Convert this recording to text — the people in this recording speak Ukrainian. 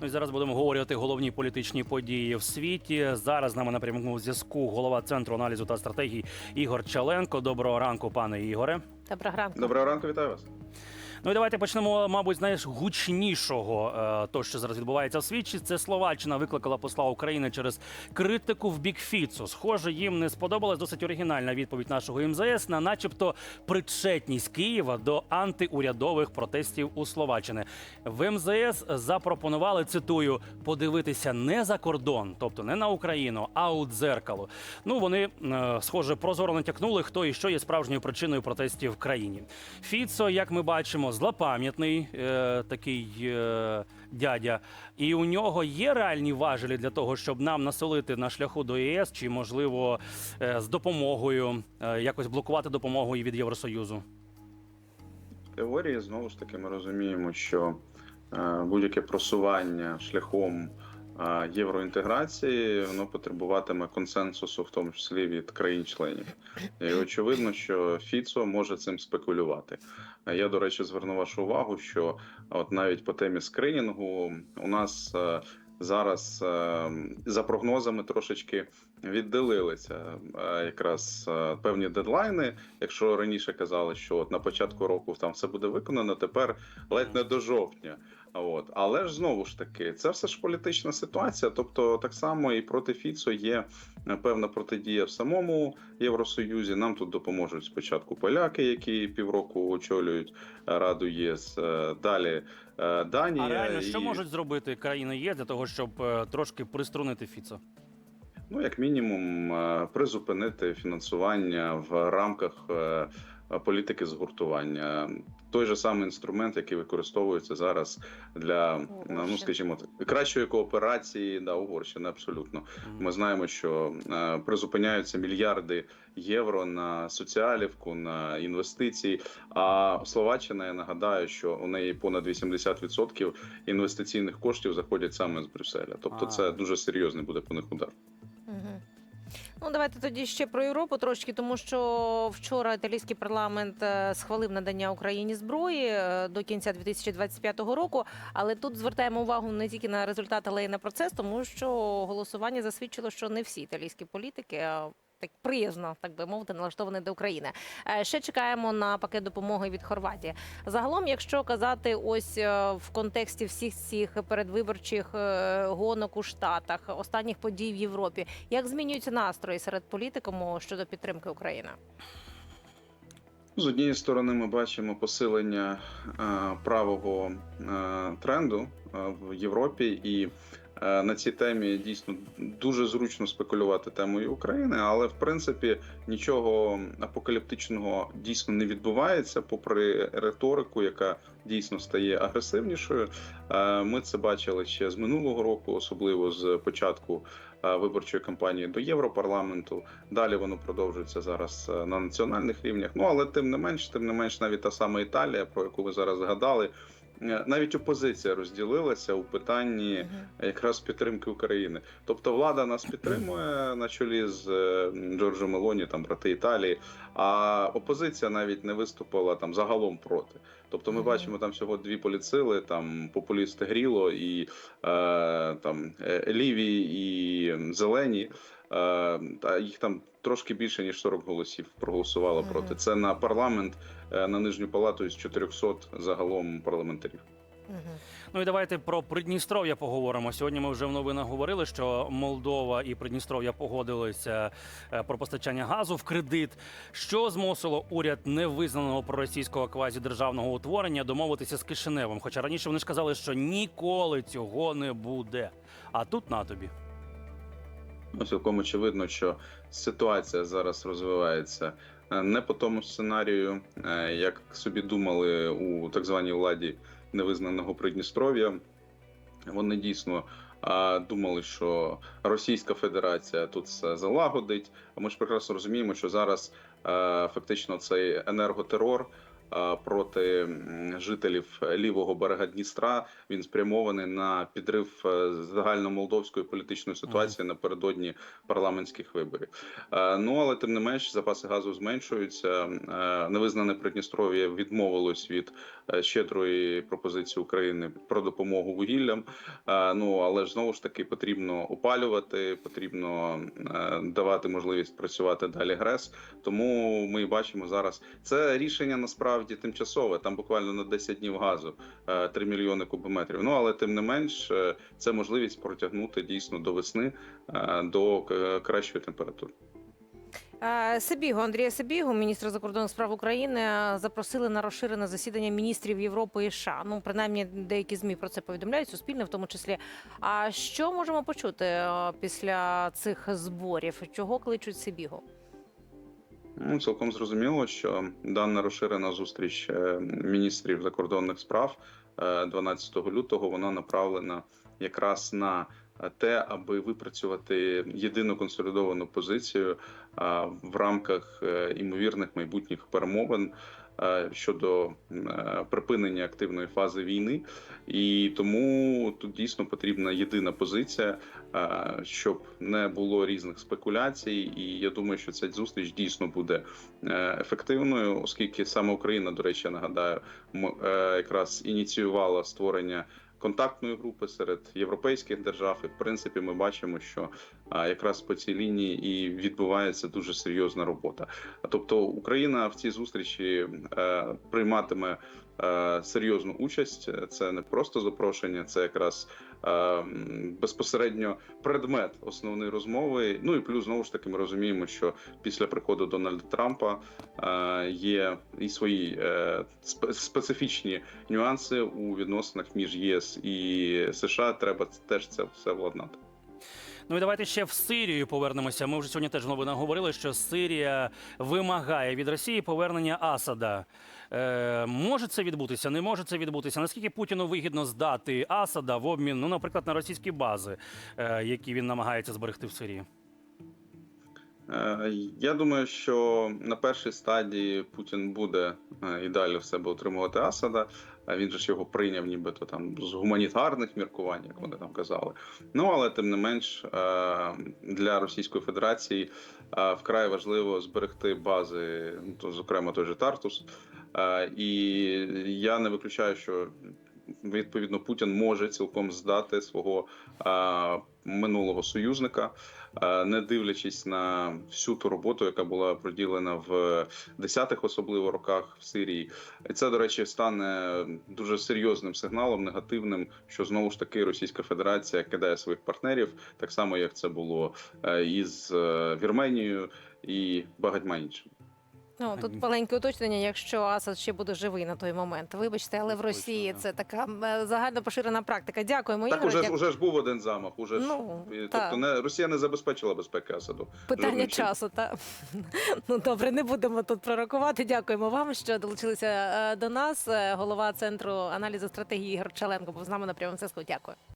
Ну і зараз будемо говорити головні політичні події в світі. Зараз з нами на прямому зв'язку голова центру аналізу та стратегії Ігор Чаленко. Доброго ранку, пане Ігоре. Доброго ранку. Доброго ранку, вітаю вас. Ну і давайте почнемо, мабуть, знаєш, гучнішого е, то, що зараз відбувається в світі. Це Словаччина викликала посла України через критику в бік Фіцу. Схоже, їм не сподобалась досить оригінальна відповідь нашого МЗС на, начебто, причетність Києва до антиурядових протестів у Словаччини. В МЗС запропонували цитую подивитися не за кордон, тобто не на Україну, а у дзеркало. Ну вони е, схоже прозоро натякнули, хто і що є справжньою причиною протестів в країні. Фіцо, як ми бачимо, злопам'ятний е, такий е, дядя, і у нього є реальні важелі для того, щоб нам насолити на шляху до ЄС, чи можливо е, з допомогою е, якось блокувати допомогу від Євросоюзу. Теорії знову ж таки ми розуміємо, що е, будь-яке просування шляхом євроінтеграції воно потребуватиме консенсусу, в тому числі від країн-членів. І очевидно, що Фіцо може цим спекулювати. Е, Я, до речі, зверну вашу увагу, що от навіть по темі скринінгу у нас. Зараз е, за прогнозами трошечки віддалилися е, якраз е, певні дедлайни. Якщо раніше казали, що от на початку року там все буде виконано, тепер ледь не до жовтня. От але ж знову ж таки, це все ж політична ситуація. Тобто, так само і проти Фіцо є е, певна протидія в самому Євросоюзі. Нам тут допоможуть спочатку поляки, які півроку очолюють Раду ЄС. Далі е, Данія А реально, що і- можуть зробити країни є для того, щоб е, трошки приструнити Фіцо? Ну, як мінімум, е, призупинити фінансування в рамках політики згуртування. Той же самий інструмент, який використовується зараз для ну, скажімо кращої кооперації да, Угорщини. Абсолютно, ми знаємо, що е, призупиняються мільярди євро на соціалівку, на інвестиції. А Словаччина, я нагадаю, що у неї понад 80% інвестиційних коштів заходять саме з Брюсселя. Тобто, А. це дуже серйозний буде по них удар. Ну, давайте тоді ще про Європу трошки, тому що вчора італійський парламент е, схвалив надання Україні зброї е, до кінця 2025 року. Але тут звертаємо увагу не тільки на результат, але й на процес, тому що голосування засвідчило, що не всі італійські політики. Так приязно, так би мовити, налаштовані до України. Е, Ще чекаємо на пакет допомоги від Хорватії. Загалом, якщо казати ось е, в контексті всіх цих передвиборчих е, гонок у Штатах, останніх подій в Європі, як змінюються настрої серед політиків щодо підтримки України? З однієї сторони, ми бачимо посилення правого тренду в Європі, і на цій темі дійсно дуже зручно спекулювати темою України, але в принципі нічого апокаліптичного дійсно не відбувається, попри риторику, яка дійсно стає агресивнішою. Е, Ми це бачили ще з минулого року, особливо з початку е, виборчої кампанії до Європарламенту. Далі воно продовжується зараз е, на національних рівнях. Ну але тим не менш, тим не менш, навіть та сама Італія, про яку ви зараз згадали, е, навіть опозиція розділилася у питанні якраз підтримки України. Тобто влада нас підтримує на чолі з е, Джорджо Мелоні, там брати Італії. А опозиція навіть не виступила там загалом проти. Тобто, ми бачимо там всього дві поліцили: там популісти Гріло і е, там е, ліві і зелені. Е, та їх там трошки більше ніж 40 голосів проголосувало Мгм. проти. Це на парламент е, на нижню палату із 400 загалом парламентарів. Ну і давайте про Придністров'я поговоримо. Сьогодні ми вже в новинах говорили, що Молдова і Придністров'я погодилися е, про постачання газу в кредит, що змусило уряд невизнаного проросійського квазідержавного утворення домовитися з Кишиневим. Хоча раніше вони ж казали, що ніколи цього не буде. А тут на тобі. Ну, цілком очевидно, що ситуація зараз розвивається е, не по тому сценарію, е, як собі думали у так званій владі невизнаного Придністров'я. Вони дійсно думали, що Російська Федерація тут все залагодить. А ми ж прекрасно розуміємо, що зараз е, фактично цей енерготерор. Е, Проти жителів лівого берега Дністра він спрямований на підрив е, загальномолдовської політичної ситуації напередодні парламентських виборів. Е, Ну але тим не менш запаси газу зменшуються. Невизнане Придністров'я відмовилось від щедрої пропозиції України про допомогу вугіллям. Ну але ж знову ж таки потрібно опалювати, потрібно давати можливість працювати далі ГРЕС. Тому ми бачимо зараз це рішення насправді тимчасове. Там буквально на 10 днів газу е, 3 мільйони кубометрів. Ну але тим не менш, е, це можливість протягнути дійсно до весни е, до е, кращої температури. Е, Андрія Сибігу, міністра закордонних справ України, е, запросили на розширене засідання міністрів Європи і США. Ну, принаймні, деякі змі про це повідомляють, суспільне в тому числі. А що можемо почути е, після цих зборів? Чого кличуть Сибігу? Ну, цілком зрозуміло, що дана розширена зустріч е, міністрів закордонних справ е, 12 лютого вона направлена якраз на те, аби випрацювати єдину консолідовану позицію в рамках е, імовірних майбутніх перемовин. е, щодо е, припинення активної фази війни, і тому тут дійсно потрібна єдина позиція, е, щоб не було різних спекуляцій. І я думаю, що ця зустріч дійсно буде е, ефективною, оскільки саме Україна, до речі, я нагадаю, е, якраз ініціювала створення. Контактної групи серед європейських держав, і в принципі ми бачимо, що а, якраз по цій лінії і відбувається дуже серйозна робота. Тобто Україна в цій зустрічі е, прийматиме е, серйозну участь. Це не просто запрошення, це якраз е, безпосередньо предмет основної розмови. Ну і плюс знову ж таки ми розуміємо, що після приходу Дональда Трампа є і свої специфічні нюанси у відносинах між ЄС і США. Треба теж це все владнати. Ну і давайте ще в Сирію повернемося. Ми вже сьогодні теж в новинах говорили, що Сирія вимагає від Росії повернення Асада. Е, може це відбутися, не може це відбутися. Наскільки Путіну вигідно здати Асада в обмін, ну, наприклад, на російські бази, е, які він намагається зберегти в Сирії? Е, Я думаю, що на першій стадії Путін буде е, і далі в себе утримувати Асада. Він же ж його прийняв, нібито там з гуманітарних міркувань, як вони там казали. Ну але тим не менш е, для Російської Федерації е, вкрай важливо зберегти бази, ну, зокрема той же Тартус. Е, І я не виключаю, що відповідно Путін може цілком здати свого минулого союзника, не дивлячись на всю ту роботу, яка була проділена в 10-х особливо роках в Сирії. І це, до речі, стане дуже серйозним сигналом, негативним, що знову ж таки Російська Федерація кидає своїх партнерів, так само як це було е, із е, Вірменією і багатьма іншими. Ну тут маленьке уточнення, якщо Асад ще буде живий на той момент. Вибачте, але в Росії це така е, загально поширена практика. Дякуємо, Так уже ж уже ж був один замах. Уже ж Ну, так. тобто не Росія не забезпечила безпеки Асаду. Питання Жодним часу, та ну добре, не будемо тут пророкувати. Дякуємо вам, що долучилися е, до нас. Е, Голова центру аналізу стратегії Ігор Чаленко був з нами на прямому зв'язку. Дякую.